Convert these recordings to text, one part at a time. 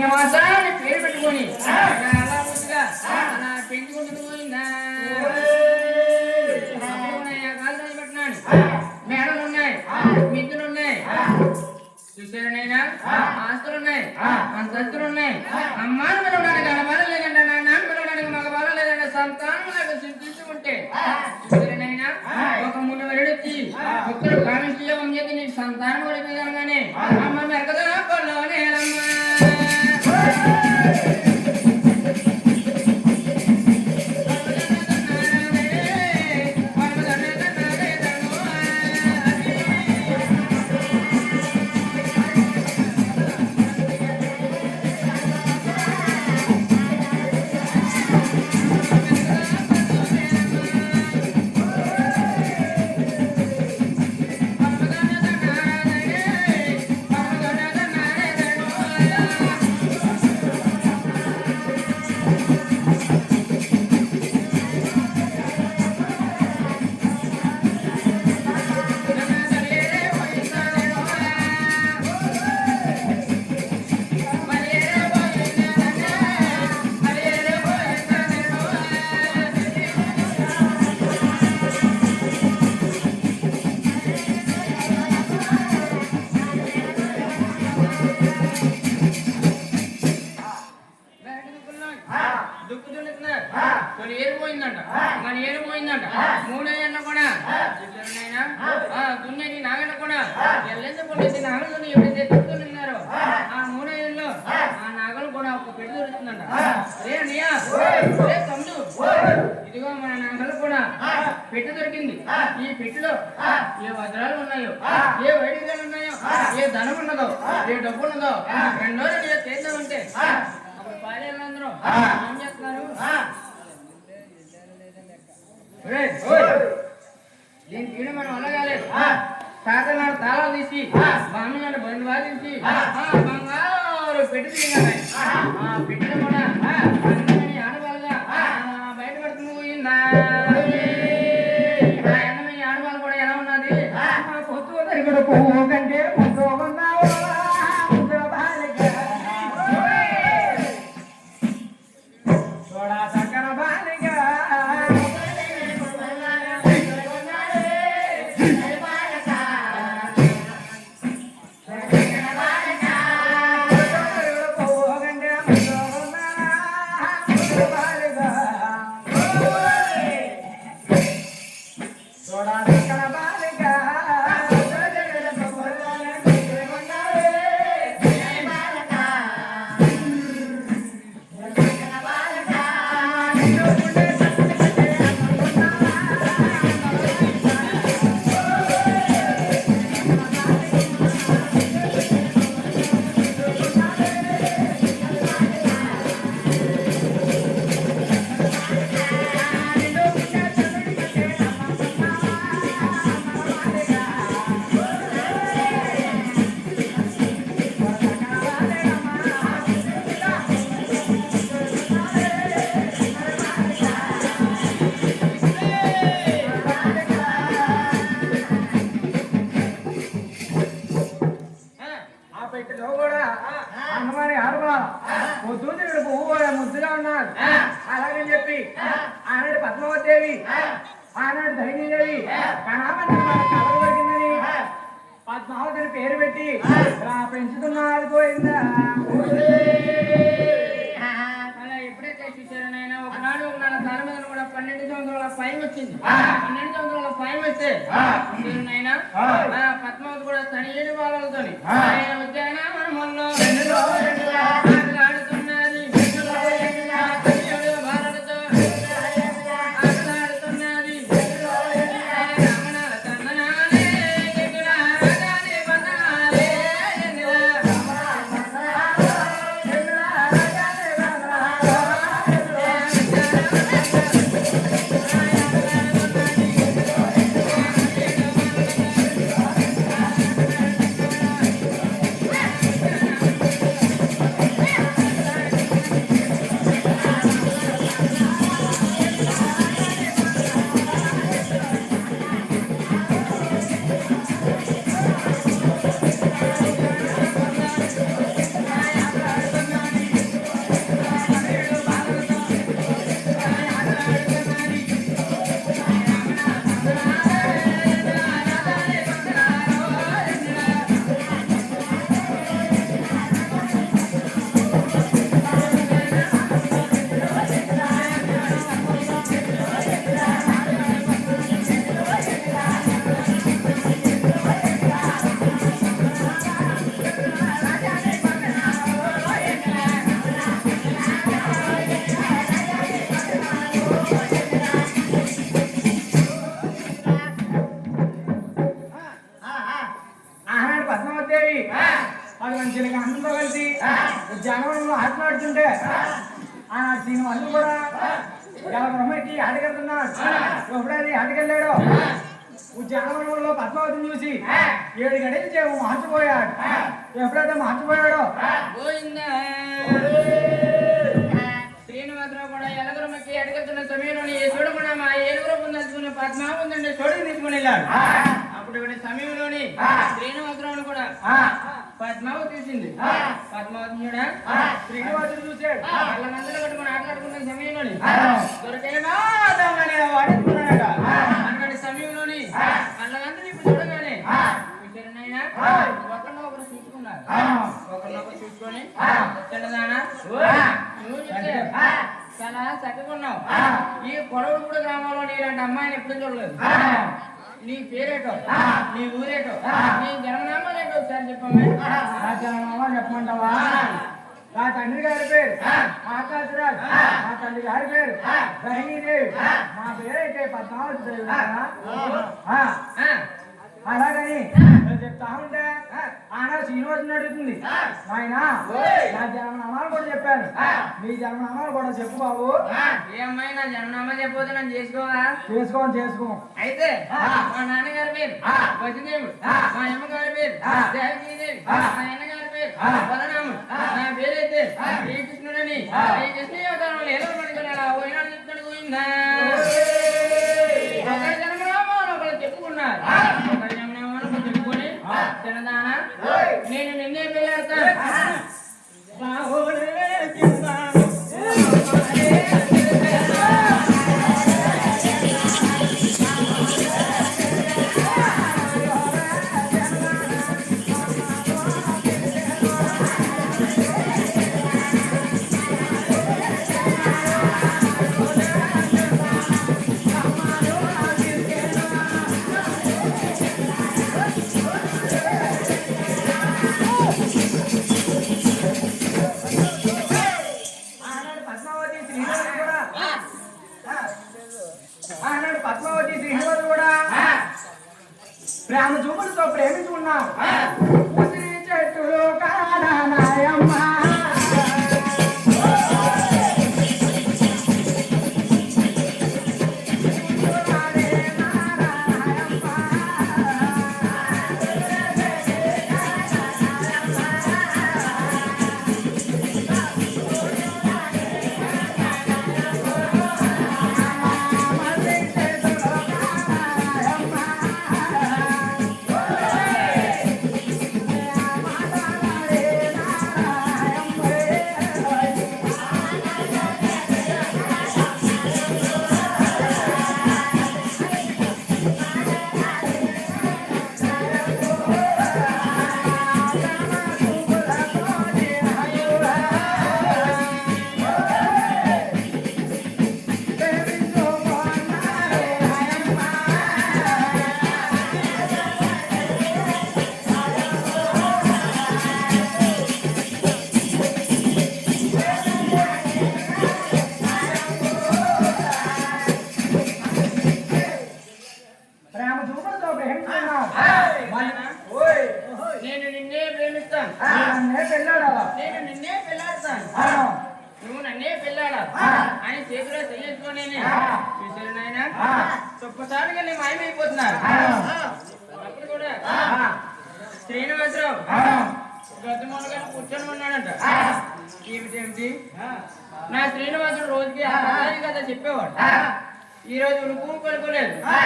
శ్రీనివాస అని పేరు పెట్టుకొని. పెంచుకుంటూ పోయిందా. మేడలు ఉన్నాయి. మిద్దులు ఉన్నాయి. చూసారా నైనా ఆస్తులు ఉన్నాయి అంతస్తులు ఉన్నాయి అమ్మాను పిలవడానికి ఆడబాల లేదంటే నాన్న పిలవడానికి మగ బాల లేదంటే సంతానం నాకు సిద్ధించి ఉంటే చూసారా నైనా ఒక మూడు వెరడొచ్చి ఒక్కడు కామించడం చేతి నీకు సంతానం పడిపోయాగానే అమ్మ మెరకదా పొల్లోనే దుక్కు Thank you. అన్నయ్య తమ్ముడు ఇదిగో మన నాగలు కూడా పెట్టె దొరికింది. ఈ పెట్టెలో ఏ వజ్రాలు ఉన్నాయో ఏ వైడికలు ఉన్నాయో ఏ ధనం ఉన్నదో ఏ డబ్బు ఉన్నదో రెండో రెండు చేద్దామంటే అప్పుడు పాలేళ్ళందరూ ఏం చేస్తున్నారు? దీన్ని తీయడం మనం వల్ల కాలేదు తాత నాడు తాళాలు తీసి బామ్మ నాడు బండి వాదించి ఆ, బంగారు. పెట్టి తిరిగాను ఆ పెట్టిన కూడా అందమైన ఆడవాళ్ళగా పద్మావతి కూడా తన ఏడు బాలలతో బ్రహ్మకి ఆటకెళ్తున్నాడు ఎప్పుడైతే ఆటకెళ్ళాడో ఉద్యానవనంలో పద్మావతిని చూసి ఏడు గడికి చేవు మార్చిపోయాడు. ఎప్పుడైతే మార్చిపోయాడో. గోవిందా. శ్రీనివాసరావు కూడా ఎలగరమ్మకి అడగతున్న సమయంలో చూడకుండా మా ఏడుగురు పొందాల్సుకున్న పద్మా ఉందండి చోటుకు తీసుకుని వెళ్ళాడు. అప్పుడు ఇక్కడ సమయంలోని శ్రీనివాసరావుని కూడా ఆ, పద్మావతి తీసింది. పద్మావతి కూడా శ్రీనివాసుడు చూశాడు. వాళ్ళందరూ కట్టుకుని ఆటలాడుకున్న సమయంలోని దొంగనే వాడుకున్నాడట అన్నటి సమయంలోని వాళ్ళందరూ ఇప్పుడు చూడగానే చూసుకున్నారు. చూసుకొని. చిన్నదానా. నువ్వు చాలా చక్కగా ఉన్నావు. ఈ కొడవలపూడి గ్రామంలో నీలాంటి అమ్మాయిని ఎప్పుడు చూడలేదు. నీ పేరేటో. నీ ఊరేటో. నీ జన్మనామాలు ఏంటో ఒకసారి చెప్పమ్మా. నా జననామా చెప్పమంటావా? నా తండ్రి గారి పేరు ఆకాశరాజ్. మా తల్లి గారి పేరు రహిణీదేవి మా పేరైతే పద్మావతి. అలాగని చెప్తా ఉంటే ఆనా శ్రీనివాసుని అడుగుతుంది. ఆయన నా జన్మనామాలు కూడా చెప్పాను. నీ జన్మనామాలు కూడా చెప్పు బాబు. ఏ అమ్మాయి నా జన్మనామా చెప్పబోతే నన్ను చేసుకోవా? చేసుకో చేసుకో. అయితే. మా నాన్నగారి పేరు. వసుదేవుడు. మా అమ్మగారి పేరు. దేవకీదేవి. మా అన్నగారి పేరు. బలరాముడు నా పేరైతే శ్రీకృష్ణుడని. శ్రీకృష్ణ అవతారంలో ఎలా పడుకున్నాడు పోయినాడు చెప్తాడు పోయిందా నేను నిన్నే పెళ్ళాడతాను నేను నిన్నే పెళ్ళాడతాను. నువ్వు నన్నే పెళ్ళాడా. అని చేతిలో చెయ్యేసుకొని ఆ. చూసారు నాయన. ఒక్కసారిగా నేను మాయమైపోతున్నారు ఆ. అప్పుడు కూడా శ్రీనివాసరావు గద్దమూలగా కూర్చొని ఉన్నాడంట. ఏమిటేమిటి? నా శ్రీనివాసుడు రోజుకి కథ చెప్పేవాడు. ఈ రోజు ఉడుకు కొలుకోలేదు ఆ.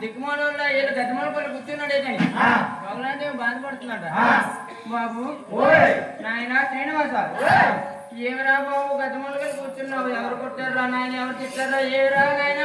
దిక్కుమాలలో ఏళ్ళు గద్దమూల కొలు కూర్చున్నాడే ఆ. ఒకలాంటి బాధపడుతున్నాడు. బాబు. నాయన శ్రీనివాస. ఏమిరా బాబు గద్దమూలగా కూర్చున్నావు? ఎవరు కొట్టారా నాయన? ఎవరు తిట్టారా ఏమిరా నాయన?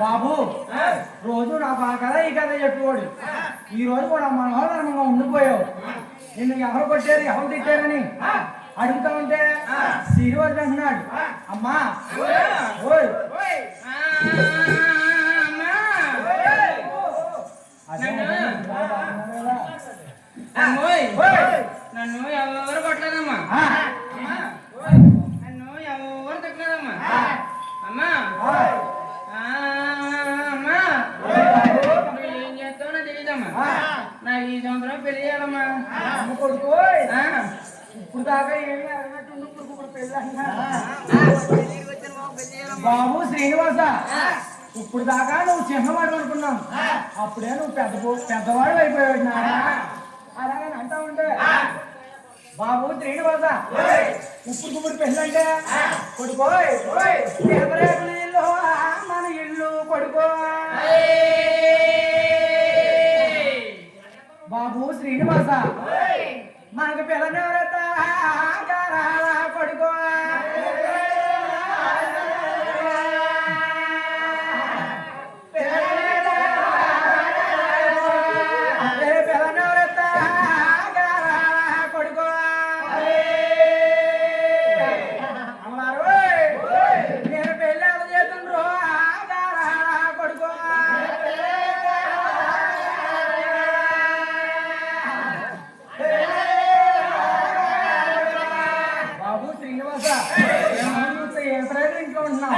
బాబు రోజు నా కథ ఈ కథ చెప్పుకోడు ఈ రోజు కూడా మనోహరంగా ఉండిపోయావు. నిన్ను ఎవరు కొట్టారు ఎవరు తిట్టారని అడుగుతా ఉంటే శ్రీవర్ధన్ అంటున్నాడు. అమ్మా ఓయ్. నన్ను? ఎవరు కొట్టలేదమ్మా? నన్ను ఎవరు తిట్టలేదమ్మా? అమ్మా. బాబు శ్రీనివాస ఇప్పుడు దాకా నువ్వు చిన్నవాడు అనుకున్నాం అప్పుడే నువ్వు పెద్ద పెద్దవాడు అయిపోయాడు నాయన అలాగని అంటా ఉంటే బాబు శ్రీనివాస ఇప్పుడు ఇప్పుడు పెళ్ళంటే కొడుకోయ్ ఇల్లు మన ఇల్లు కొడుకో బాబు శ్రీనివాస మనకు పిల్లనెవరైతే కొడుకో బాబు శ్రీనివాస చూస్తే ఏ ప్రైవేట్ ఇంట్లో ఉంటున్నాం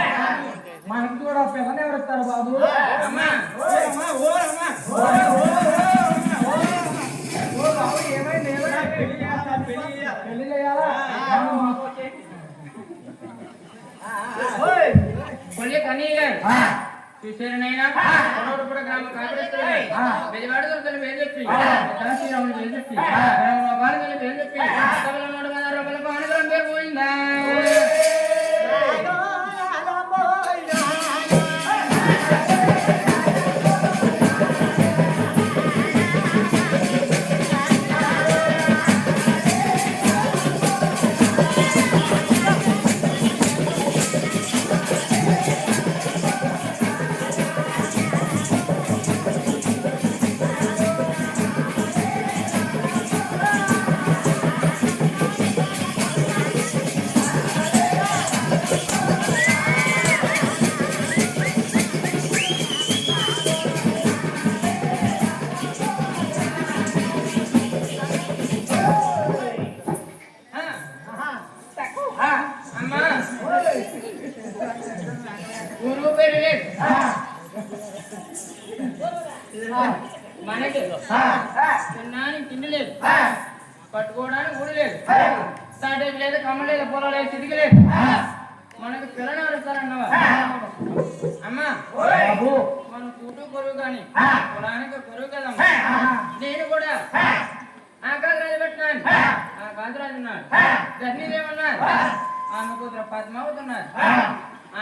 మనకు కూడా పిల్లని ఎవరు ఇస్తారు బాబు అమ్మా ఓ బాబు ఏమైంది ఏమైంది పెళ్ళి చేయాలా కొల్లి కన్నయ్య గారు ఆ, చూసారు నైనా కొడవరపుడ గ్రామ కాపురస్తులు ఆ. బెజవాడ దొరకలు పేరు చెప్పి ఆ. శ్రీరాముడు పేరు చెప్పి ఆ. బాలగల పేరు చెప్పి సభలో నూట పదహారు రూపాయల పానగరం పేరు పోయిందా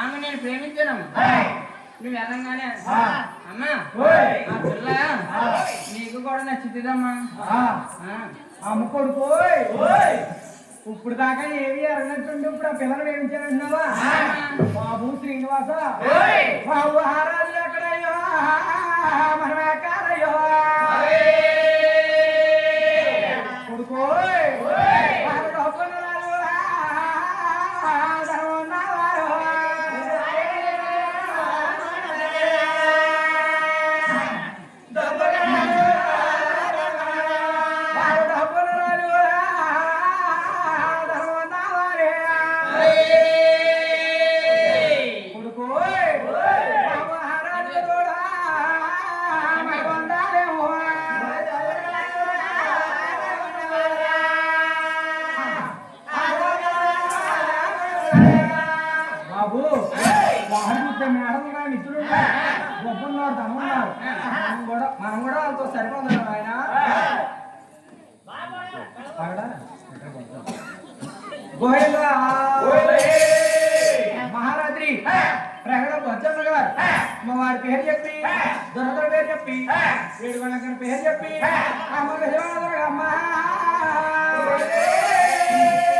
ఆమె నేను ప్రేమించానమ్మా నువ్వు వెళ్ళంగానే అమ్మా. ఆ పిల్ల నీకు కూడా నచ్చుతుందమ్మా ఆ, ఆ. అమ్మ కొడుకు ఇప్పుడు దాకా ఏవి అరగనట్టుండి ఇప్పుడు ఆ పిల్లలు ఏమించారంటున్నావా బాబు శ్రీనివాస బాబు హారాలు ఎక్కడయ్యో గోవిందా మహారాత్రి ప్రగడ బొజ్జమ్మ గారు మా వారి పేరు చెప్పి దొరకల పేరు చెప్పి ఏడుగొండ పేరు చెప్పి అమ్మ గజవాడ అమ్మ పల్లెనందిన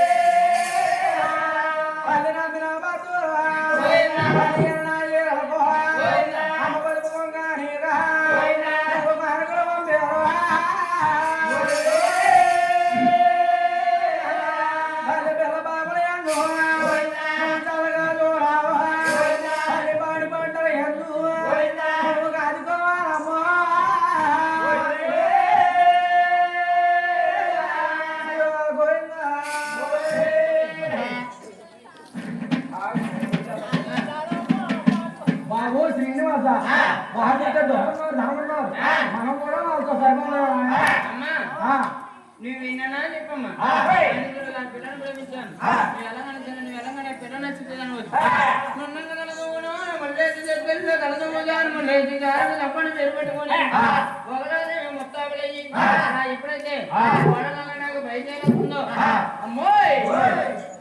ఎప్పుడైతే ఆ. కోడలలో నాకు బయలుదేరుతుందో. అమ్మోయ్.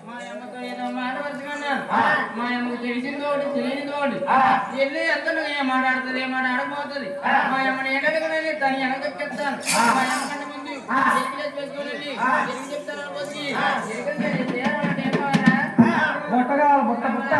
మా అమ్మతో ఏదో మాట వరుసకున్నాను ఆ. మా అమ్మకు తెలిసింది ఒకటి తెలియనిది ఒకటి ఆ. వెళ్ళి అందరూ ఏం మాట్లాడుతుంది ఏం మాట్లాడబోతుంది ఆ. మా అమ్మని ఎక్కడికి తను వెనకెత్తాను ఆ. మా అమ్మ కంటే ముందు ఆ. ఎక్కిలేసి పెట్టుకొని వెళ్ళి ఆ. ఎరిగి చెప్తాను అనుకోసి ఆ. ఎరిగి చేయాలంటే ఏం కావాలా బొట్ట కావాలి బొట్ట బొట్ట